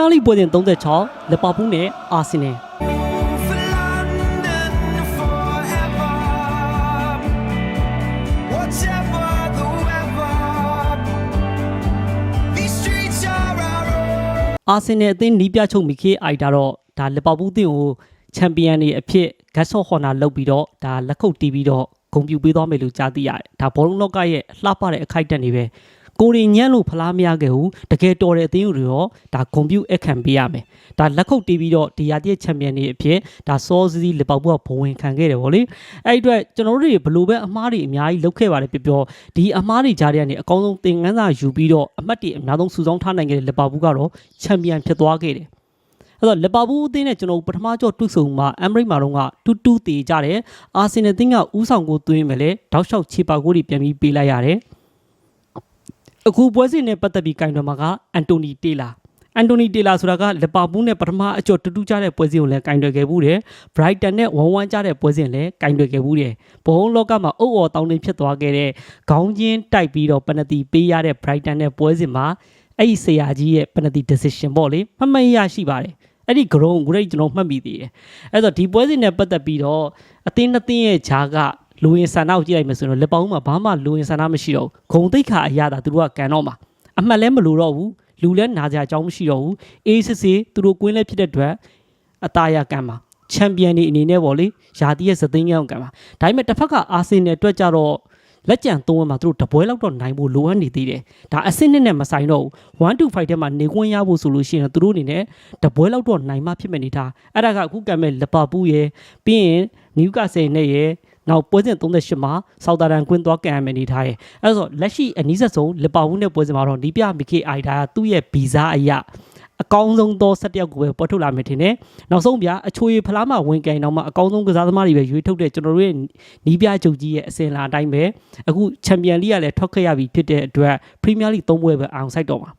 ယားလိပွဲစဉ်36လီဗာပူးနဲ့အာဆင်နယ် For London forever, whatever the weather. These streets are our own. အာဆင်နယ်အသင်းနီးပြချုပ်မီခေအိုက်တာတော့ဒါလီဗာပူးအသင်းကိုချန်ပီယံတွေအဖြစ်ဂတ်ဆော့ဟော်နာလုပ်ပြီးတော့ဒါလက်ခုပ်တီးပြီးတော့ဂုဏ်ပြုပေးသွားမယ်လို့ကြားသိရတယ်ဒါဘောလုံးလောကရဲ့လှပတဲ့အခိုက်အတန့်တွေပဲ ကိုရီညံ့လို့ဖလားမရခဲ့ဘူးတကယ်တော်တဲ့အသင်းတွေရောဒါဂုံပြူအခန့်ပေးရမယ်ဒါလက်ခုပ်တီးပြီးတော့ဒီရာသီချန်ပီယံတွေအဖြစ်ဒါစောစီးလီဗာပူးကဘဝင်ခံခဲ့တယ်ဗောလေအဲ့ဒီအတွက်ကျွန်တော်တို့တွေဘလို့ပဲအမားတွေအများကြီးလုပ်ခဲ့ပါတယ်ပြောပြောဒီအမားတွေကြားထဲကနေအကောင်းဆုံးသင်ခန်းစာယူပြီးတော့အမှတ်တွေအများဆုံးစုဆောင်းထားနိုင်ခဲ့တဲ့လီဗာပူးကတော့ချန်ပီယံဖြစ်သွားခဲ့တယ်အဲ့တော့လီဗာပူးအသင်းနဲ့ကျွန်တော်တို့ပထမကြော့တွတ်ဆုံမှာအမ်ဘရိတ်မှာတော့ကတူတူတည်ကြတယ်အာဆင်နယ်အသင်းကဥဆောင်ကိုသွင်းမယ်လေတောက်လျှောက်ခြေပါကိုတွေပြန်ပြီးပေးလိုက်ရတယ် အခုပွဲစဉ်နဲ့ပတ်သက်ပြီးကင်တွယ်မှာကအန်တိုနီတေလာအန်တိုနီတေလာဆိုတာကလီဗာပူးနဲ့ပထမအကြော့တူတူကြတဲ့ပွဲစဉ်ကိုလည်းကင်တွယ်ခဲ့ဘူးတယ်ဘရိုက်တန်နဲ့ဝမ်ဝမ်ကြတဲ့ပွဲစဉ်လည်းကင်တွယ်ခဲ့ဘူးတယ်ဘုံလောကမှာအုပ်အော်တောင်းတင်းဖြစ်သွားခဲ့တဲ့ခေါင်းချင်းတိုက်ပြီးတော့ပနတီပေးရတဲ့ဘရိုက်တန်နဲ့ပွဲစဉ်မှာအဲ့ဒီဆရာကြီးရဲ့ပနတီ decision ပေါ့လေမမှတ်ရရှိပါတယ်အဲ့ဒီ ground ကိုကျွန်တော်မှတ်မိသေးတယ်အဲ့တော့ဒီပွဲစဉ်နဲ့ပတ်သက်ပြီးတော့အသင်းနှစ်သင်းရဲ့ဂျားက လူဝင်ဆန္ဒကိုကြည့်လိုက်မယ်ဆိုတော့လက်ပေါင်းမှာဘာမှလူဝင်ဆန္ဒမရှိတော့ဘူးဂုံတိတ်ခါအရသာသူတို့ကကန်တော့မှာအမှတ်လဲမလို့တော့ဘူးလူလဲနာကြအကြောင်းမရှိတော့ဘူးအေးစစ်စစ်သူတို့ကွင်းလဲဖြစ်တဲ့အတွက်အသားရကန်မှာချန်ပီယံတွေအနေနဲ့ပေါ့လေယာတီရဲ့စသိန်းကြောင်ကန်မှာဒါပေမဲ့တစ်ဖက်ကအာဆင်နယ်အတွက်ကြတော့လက်ကြံသုံးဝမှာသူတို့တပွဲလောက်တော့နိုင်ဖို့လိုအပ်နေသေးတယ်ဒါအဆင့်နဲ့နဲ့မဆိုင်တော့ဘူး1 to 5ထဲမှာနေခွင့်ရဖို့ဆိုလို့ရှိရင်သူတို့အနေနဲ့တပွဲလောက်တော့နိုင်မှဖြစ်မဲ့နေတာအဲ့ဒါကအခုကံမဲ့လပါပူးရဲ့ပြီးရင်နယူကာဆယ်နဲ့ရဲ့ နောက်ပွဲစဉ်38မှာဆောက်တာရန်ကွင်းသွားကန်ရမယ်နေထားရဲ့အဲ့ဒါဆိုလက်ရှိအနီးဆက်ဆုံးလပါဝူးနဲ့ပွဲစဉ်မှာတော့နီးပြမီကေအိုင်ဒါကသူ့ရဲ့ဗီဇာအရာအကောင်းဆုံးသောဆက်တယောက်ကိုပဲပေါ်ထုတ်လာမယ်ထင်တယ်။နောက်ဆုံးဗျာအချိုးရဖလားမှာဝင်ကန်တော့မှအကောင်းဆုံးကစားသမားတွေပဲရွေးထုတ်တဲ့ကျွန်တော်တို့ရဲ့နီးပြချုပ်ကြီးရဲ့အစင်လာအတိုင်းပဲအခုချန်ပီယံလိကလည်းထွက်ခဲ့ရပြီဖြစ်တဲ့အတွက်ပရီးမီးယားလိသုံးပွဲပဲအောင်ဆိုင်တော့မှာ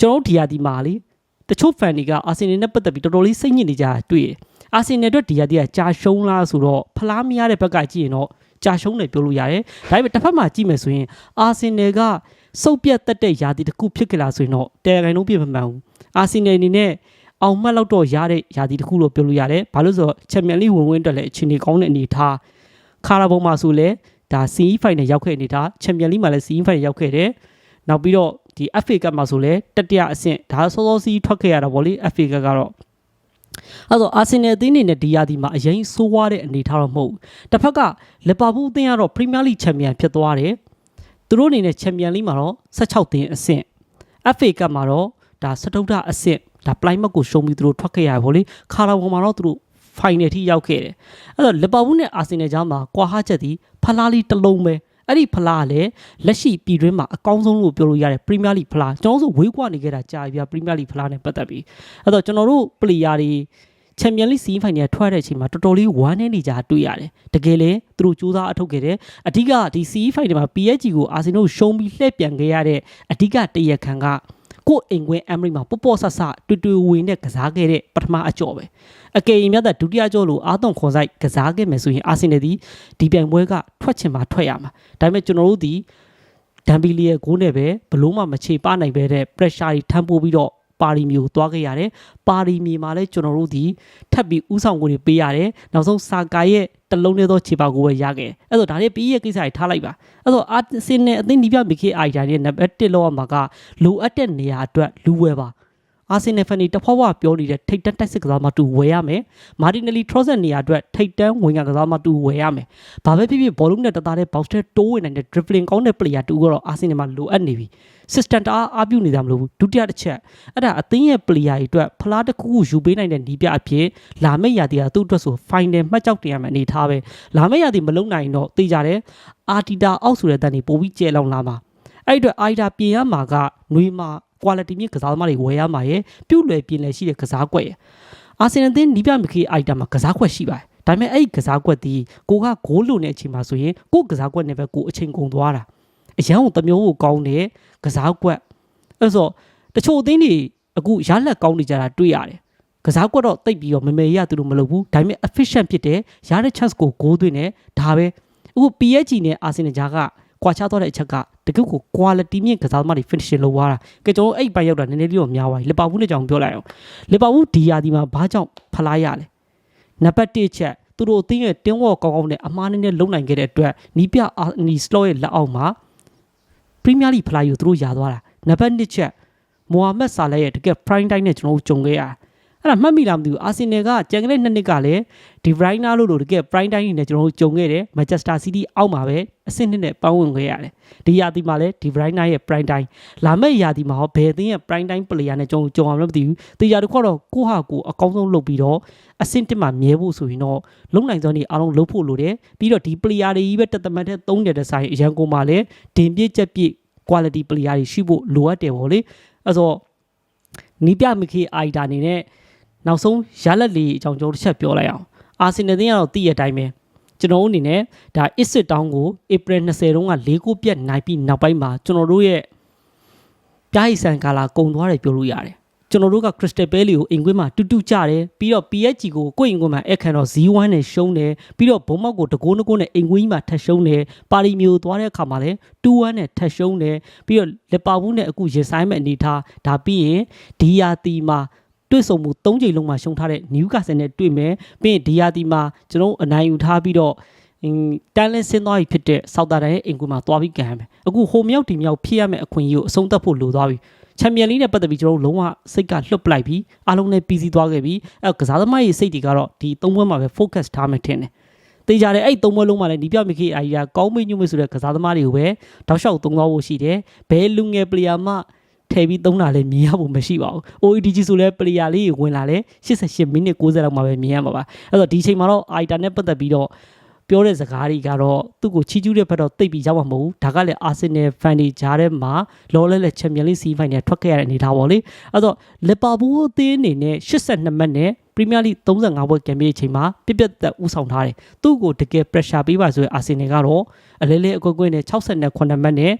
ကျွန်တော်တို့ဒီယာဒီမှာလေတချို့ဖန်တွေကအာဆင်နယ်နဲ့ပတ်သက်ပြီးတော်တော်လေးစိတ်ညစ်နေကြတာတွေ့တယ်။ အာဆင်နယ်အတွက်ဒီယာဒီကကြာရှုံးလားဆိုတော့ဖလားမရတဲ့ဘက်ကကြည့်ရင်တော့ကြာရှုံးတယ်ပြောလို့ရတယ်။ဒါပေမဲ့တစ်ဖက်မှာကြည့်မယ်ဆိုရင်အာဆင်နယ်ကစုပ်ပြတ်တက်တဲ့ယာဒီတစ်ခုဖြစ်ကြလားဆိုရင်တော့တယ်ရိုင်လုံးပြမမှန်ဘူး။အာဆင်နယ်အနေနဲ့အောင်မှတ်လောက်တော့ရတဲ့ယာဒီတစ်ခုလို့ပြောလို့ရတယ်။ဘာလို့ဆိုတော့ချန်ပီယံလိဝင်ဝင်တက်လဲအချိန်ကြီးကောင်းတဲ့အနေထားခါရာဘုံမှာဆိုလဲဒါ CE final ရောက်ခဲ့နေတာချန်ပီယံလိမှာလည်း CE final ရောက်ခဲ့တယ်။နောက်ပြီးတော့ဒီ FA Cup မှာဆိုလဲတတိယအဆင့်ဒါစောစောစီးထွက်ခဲ့ရတာဗောလေ FA Cup ကတော့ အဲ့တော့အာဆင်နယ်အသင်းအနေနဲ့ဒီယာဒီမှာအရင်ဆိုးွားတဲ့အနေထားတော့မဟုတ်ဘူး။တစ်ဖက်ကလီဗာပူးအသင်းကတော့ပရီးမီးယားလိချန်ပီယံဖြစ်သွားတယ်။သူတို့အနေနဲ့ချန်ပီယံလိမှာတော့16သင်းအဆင့် FA Cup မှာတော့ဒါစတုဒ္ဒအဆင့်ဒါပလိုင်းမတ်ကိုရှုံးပြီးသူတို့ထွက်ခဲ့ရဗောလေခါရာဘောမှာတော့သူတို့ final ထိရောက်ခဲ့တယ်အဲ့တော့လီဗာပူးနဲ့အာဆင်နယ်ကြားမှာကွာဟချက်ဒီဖလားလီတစ်လုံးပဲအဲ့ဒီဖလားကလည်းလက်ရှိပြည်တွင်းမှာအကောင်းဆုံးလို့ပြောလို့ရတယ်ပရီးမီးယားလိဖလားကျွန်တော်တို့ဆိုဝေးကွာနေခဲ့တာကြာပြီဗျာပရီးမီးယားလိဖလားနဲ့ပတ်သက်ပြီးအဲ့တော့ကျွန်တော်တို့ပလေယာတွေ ချန်ပီယံလိစီးဖိုင်နယ်ထွက်တဲ့အချိန်မှာတော်တော်လေးဝမ်းနေနေကြတွေ့ရတယ်တကယ်လေသူတို့စူးစမ်းအထုတ်ခဲ့တယ်အဓိကဒီစီးဖိုင်နယ်မှာ PSG ကိုအာဆင်နယ်ကိုရှုံးပြီးလှည့်ပြန်ခဲ့ရတဲ့အဓိကတရခံကကို့အိမ်ကွင်းအမ်ရီမှာပေါ့ပေါ့ဆဆတူတူဝင်နဲ့ကစားခဲ့တဲ့ပထမအကြော့ပဲအကယ်၍မြတ်တဲ့ဒုတိယကြော့လို့အာသွန်ခွန်ဆိုင်ကစားခဲ့မယ်ဆိုရင်အာဆင်နယ်ဒီဒီပြိုင်ပွဲကထွက်ချင်မှထွက်ရမှာဒါပေမဲ့ကျွန်တော်တို့ဒီဒမ်ဘီလီရဲ့ဂိုးနဲ့ပဲဘလို့မှမချေပနိုင်ပဲတဲ့ pressure တွေထမ်းပိုးပြီးတော့ ပါရီမျိုးသွားခဲ့ရတယ်ပါရီမြေမှာလည်းကျွန်တော်တို့ဒီထပ်ပြီးဥဆောင်ကိုတွေပေးရတယ်နောက်ဆုံးဆာကာရဲ့တလုံးလေးသောခြေပါကိုပဲရခဲ့အဲ့တော့ဒါလေးပြီးရဲ့ကိစ္စတွေထားလိုက်ပါအဲ့တော့အာဆင်နဲ့အသင်းဒီပြမိခေအိုင်ဒါရဲ့နံပါတ်1လောက်မှာကလိုအပ်တဲ့နေရာအတွက်လူဝယ်ပါ အာဆင်နယ်ဖန်နီတဖွာဖွာပြောနေတဲ့ထိတ်တန်းတိုက်စစ်ကစားမတူဝယ်ရမယ်မာတီနယ်လီထရော့ဆက်နေရာအတွက်ထိတ်တန်းဝင်ကကစားမတူဝယ်ရမယ်ဘာပဲဖြစ်ဖြစ်ဘောလုံးနဲ့တသားတဲ့ဘောက်စတဲ့တိုးဝင်နိုင်တဲ့ dribbling ကောင်းတဲ့ player တူကတော့အာဆင်နယ်မှာလိုအပ်နေပြီ system တအားအားပြုနေတာမလို့ဘူးဒုတိယတစ်ချက်အဲ့ဒါအသင်းရဲ့ player တွေအတွက်ဖလားတစ်ခုခုယူပေးနိုင်တဲ့နီးပြအဖြစ်လာမယ့်ရာသီကသူ့အတွက်ဆို final မှတ်ကြောက်တင်ရမယ့်အနေထားပဲလာမယ့်ရာသီမလုံနိုင်တော့သိကြတယ်အာတီတာအောက်ဆိုတဲ့တန်တွေပိုပြီးကျဲလောင်လာမှာအဲ့ဒီအတွက်အာတီတာပြင်ရမှာကຫນွေမှာ quality မြင့်ကစားသမားတွေဝယ်ရမှာရဲ့ပြုတ်လွယ်ပြင်လည်ရှိတဲ့ကစားကွက်ရဲ့အာဆင်နယ်အသင်းနီးပြမခေအိုက်တာမှာကစားကွက်ရှိပါတယ်ဒါပေမဲ့အဲ့ဒီကစားကွက်ဒီကိုကဂိုးလုံတဲ့အချိန်မှာဆိုရင်ကိုကစားကွက်နဲ့ပဲကိုအချိန်ကုန်သွားတာအရန်ကိုတမျိုးကိုကောင်းတဲ့ကစားကွက်အဲ့ဆိုတချို့အသင်းတွေအခုရလက်ကောင်းနေကြတာတွေ့ရတယ်ကစားကွက်တော့တိတ်ပြီးတော့မမေရသူတို့မလုပ်ဘူးဒါပေမဲ့ efficient ဖြစ်တယ်ရတဲ့ chance ကိုဂိုးသွင်းတယ်ဒါပဲအခု PSG နဲ့ Arsenal ကြားက ကွာခြားသွားတဲ့အချက်ကတကယ့်ကို quality မြင့်ကစားသမားတွေ finishing လုပ်သွားတာကဲကျွန်တော်တို့အဲ့ဒီပိုင်းရောက်တာနည်းနည်းလေးတော့များသွားပြီလီဗာပူးနဲ့ကြောင်ပြောလိုက်အောင်လီဗာပူးဒီယာဒီမှာဘာကြောင့်ဖလားရလဲနံပါတ်1ချက်သူတို့အသင်းရဲ့တင်းဝေါ်ကောင်းကောင်းနဲ့အမားနည်းနည်းလုံနိုင်ခဲ့တဲ့အတွက်နီးပြအာနီစလော့ရဲ့လက်အောက်မှာပရီးမီးယားလိဖလားယူသူတို့ယာသွားတာနံပါတ်2ချက်မိုဟာမက်ဆာလက်ရဲ့တကယ် prime time နဲ့ကျွန်တော်တို့ကြုံခဲ့ရတာ အဲ့ဒါမှတ်မိလားမသိဘူးအာဆင်နယ်ကကြံကလေးနှစ်နှစ်ကလည်းဒီဘရိုင်းနာလို့လို့တကယ် prime time နဲ့ကျွန်တော်တို့ကြုံခဲ့တယ်မန်ချက်စတာစီးတီးအောက်မှာပဲအဆင့်နှစ်နဲ့ပန်းဝင်ခဲ့ရတယ်ဒီရာသီမှာလည်းဒီဘရိုင်းနာရဲ့ prime time လာမယ့်ရာသီမှာဟောဘယ်အသင်းရဲ့ prime time player နဲ့ကျွန်တော်ကြုံအောင်လည်းမသိဘူးတေချာတစ်ခေါက်တော့ကိုဟာကိုအကောင်းဆုံးလုပ်ပြီးတော့အဆင့်တစ်မှာမြဲဖို့ဆိုရင်တော့လုံနိုင်စွမ်းနေအားလုံးလုပ်ဖို့လိုတယ်ပြီးတော့ဒီ player တွေကြီးပဲတက်တမတ်တဲ့သုံးတယ်တဲ့ဆိုင်အရန်ကုန်မှာလည်းဒင်ပြည့်ချက်ပြည့် quality player တွေရှိဖို့လိုအပ်တယ်ဗောလေအဲ့တော့နီးပြမခေအိုက်တာအနေနဲ့ နောက်ဆုံးရလက်လေးအကြောင်းကျွန်တော်တစ်ချက်ပြောလိုက်အောင်အာဆင်နယ်တင်းကတော့တည့်ရတိုင်းပဲကျွန်တော်တို့အနေနဲ့ဒါ Exit Town ကို April 20တုန်းက၄ခုပြတ်နိုင်ပြီးနောက်ပိုင်းမှာကျွန်တော်တို့ရဲ့ပြားရီဆန်ကာလာကုံသွားတယ်ပြောလို့ရတယ်ကျွန်တော်တို့က Crystal Palace ကိုအင်ကွင်းမှာတူတူကြတယ်ပြီးတော့ PSG ကိုကိုယ့်အင်ကွင်းမှာအခန့်တော့0-1နဲ့ရှုံးတယ်ပြီးတော့ဘုံမောက်ကိုတကိုးနကိုးနဲ့အင်ကွင်းကြီးမှာထပ်ရှုံးတယ်ပါရီမျိုးသွားတဲ့အခါမှာလည်း2-1နဲ့ထပ်ရှုံးတယ်ပြီးတော့လီဗာပူးနဲ့အခုရင်ဆိုင်မဲ့အနေထားဒါပြီးရင်ဒီယာတီမှာ တွေ့ဆုံမှု၃ချိန်လုံးမှာရှုံထားတဲ့နယူကာဆယ်နဲ့တွေ့မယ်ပြီးရင်ဒီယာတီမှာကျွန်တော်တို့အနိုင်ယူထားပြီးတော့အင်းတန်လင်းဆင်းသွားပြီဖြစ်တဲ့ဆောက်တာတန်ရဲ့အင်ကွင်းမှာသွားပြီးကန်ရမယ်အခုဟိုမြောက်ဒီမြောက်ဖြစ်ရမယ့်အခွင့်အရေးကိုအဆုံးသတ်ဖို့လိုသွားပြီချန်ပီယံလိနဲ့ပတ်သက်ပြီးကျွန်တော်တို့လုံးဝစိတ်ကလွတ်ပလိုက်ပြီးအားလုံးနဲ့ပြီးစီးသွားခဲ့ပြီးအဲကစားသမားရဲ့စိတ်တွေကတော့ဒီသုံးပွဲမှာပဲ focus ထားမှထင်တယ်တေးကြတယ်အဲ့သုံးပွဲလုံးမှာလည်းဒီပြောက်မိခေအာရီယာကောင်းမေးညွှတ်မေးဆိုတဲ့ကစားသမားတွေကိုပဲတောက်လျှောက်သုံးသွားဖို့ရှိတယ်ဘယ်လူငယ် player မှ ထည့်ပြီးသုံးတာလည်းမြင်ရဖို့မရှိပါဘူး OEDG ဆိုလဲ player လေးတွေဝင်လာလဲ88မိနစ်60လောက်မှာပဲမြင်ရမှာပါအဲ့တော့ဒီအချိန်မှာတော့ Aita နဲ့ပတ်သက်ပြီးတော့ပြောတဲ့စကားတွေကတော့သူ့ကိုချီးကျူးတဲ့ဘက်တော့တိတ်ပြီးရောက်မှာမဟုတ်ဘူးဒါကလည်း Arsenal fan တွေကြားထဲမှာလောလဲလဲ Champions League semi final ထွက်ခဲ့ရတဲ့အနေထားပေါ့လေအဲ့တော့ Liverpool အသင်းအနေနဲ့82မှ တ်နဲ့ Premier League 35ပွဲကံပြီးတဲ့အချိန်မှာပြပြသက်ဦးဆောင်ထားတယ်သူ့ကိုတကယ် pressure ပေးပါဆိုရင် Arsenal ကတော့အလဲလဲအကွက်ကွက်နဲ့68မှတ်နဲ့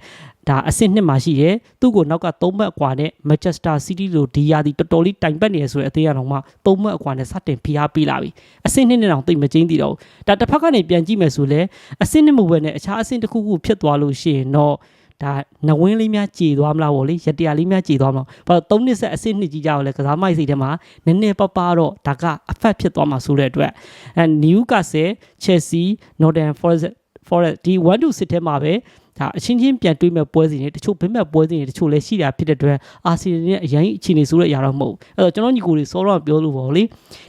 ဒါအဆင့်နှစ်မှာရှိတယ်သူ့ကိုနောက်က3မှတ်အကွာနဲ့ Manchester City လိုဒီယာဒီတော်တော်လေးတိုင်ပတ်နေရဆိုတဲ့အသေးအတော်မှ3မှတ်အကွာနဲ့စတင်ဖိအားပေးလာပြီအဆင့်နှစ်နဲ့တောင်တိတ်မကျင်းသေးတော့ဘူးဒါတစ်ဖက်ကနေပြန်ကြည့်မယ်ဆိုလဲအဆင့်နှစ်မဟုတ်ဘဲနဲ့အခြားအဆင့်တစ်ခုခုဖြစ်သွားလို့ရှိရင်တော့ ဒါနဝင်းလေးများကြည်သွားမလားဗောလေရတရာလေးများကြည်သွားမလားဘာလို့3နှစ်ဆက်အဆင့်နှစ်ကြီးကြတော့လဲကစားမိုက်စိတ်ထဲမှာနည်းနည်းပပတော့ဒါကအဖက်ဖြစ်သွားမှာဆိုတဲ့အတွက်အဲနယူကာဆယ်ချယ်ဆီနော်ဒန်ဖော်ရက် forest ဒီ1 to 6ထဲမှာပဲဒါအချင်းချင်းပြန်တွေးမဲ့ပွဲစဉ်တွေတချို့ဘင်းမဲ့ပွဲစဉ်တွေတချို့လည်းရှိတာဖြစ်တဲ့အတွက်အာဆီနယ်နဲ့အရင်အခြေအနေဆိုတဲ့အရာတော့မဟုတ်ဘူးအဲ့တော့ကျွန်တော်ညီကိုတွေစောတော့ပြောလို့ပေါ့လေ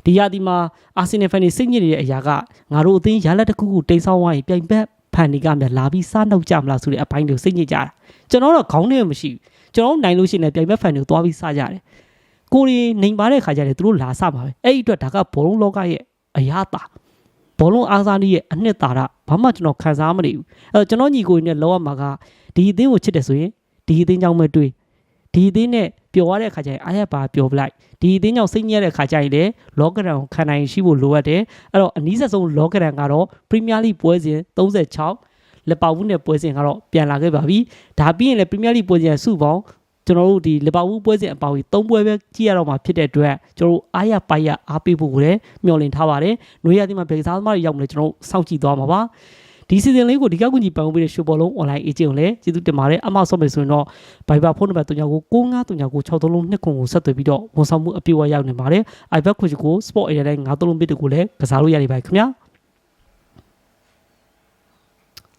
ဒီရာဒီမှာအာဆီနယ်ဖန်တွေစိတ်ညစ်နေတဲ့အရာကငါတို့အသင်းရလက်တစ်ခုခုတိမ်ဆောင်းသွားရင်ပြိုင်ဘက် ဖန်တွေကများလာပြီးစားနှုတ်ကြမလားဆိုတဲ့အပိုင်းတွေစိတ်ညစ်ကြတာကျွန်တော်တော့ခေါင်းထဲမရှိဘူးကျွန်တော်နိုင်လို့ရှိရင်ပြိုင်ဘက်ဖန်တွေကိုသွားပြီးစားကြတယ်ကိုရီနေပါတဲ့ခါကျတယ်သူတို့လာစမှာပဲအဲ့ဒီအတွက်ဒါကဘောလုံးလောကရဲ့အရာတာဘောလုံးအားစားနည်းရဲ့အနှစ်သာရဘာမှကျွန်တော်ခံစားမနေဘူးအဲတော့ကျွန်တော်ညီကိုကြီးနဲ့လောရမှာကဒီအသင်းကိုချစ်တယ်ဆိုရင်ဒီအသင်းကြောင့်ပဲတွေ့ဒီအသင်းနဲ့ ပျော်ရတဲ့အခါကျရင်အားရပါပျော်ပလိုက်ဒီအသင်းကြောင့်စိတ်ညစ်တဲ့အခါကျရင်လည်းလောကရန်ကိုခံနိုင်ရှိဖို့လိုအပ်တယ်အဲ့တော့အနည်းဆက်ဆုံးလောကရန်ကတော့ပရီးမီးယားလိပွဲစဉ်36လက်ပါဝူးနဲ့ပွဲစဉ်ကတော့ပြန်လာခဲ့ပါပြီဒါပြီးရင်လည်းပရီးမီးယားလိပွဲစဉ်စုပေါင်းကျွန်တော်တို့ဒီလီဗာပူးပွဲစဉ်အပေါင်းကြီး၃ပွဲပဲကြည့်ရတော့မှာဖြစ်တဲ့အတွက်ကျွန်တော်တို့အားရပါရအားပေးဖို့ကိုလည်းမျှော်လင့်ထားပါတယ်။နှွေးရသည်မှာဘယ်ကစားသမားတွေရောက်မလဲကျွန်တော်တို့စောင့်ကြည့်သွားမှာပါ။ ဒီစီဇန်လေးကိုဒီကကူညီပံ့ပိုးပေးတဲ့ရှုဘောလုံး online agent ကိုလည်းကျေးဇူးတင်ပါတယ်။အမောက်ဆော့မယ်ဆိုရင်တော့ Viber ဖုန်းနံပါတ်39ကို6939 63လုံးနှစ်ခုကိုဆက်သွယ်ပြီးတော့ဝန်ဆောင်မှုအပြည့်အဝရောက်နေပါတယ်။ iPad ခွင့်ကို Sport Area နဲ့93ဘစ်တကိုလည်းကစားလို့ရနေပါခင်ဗျာ။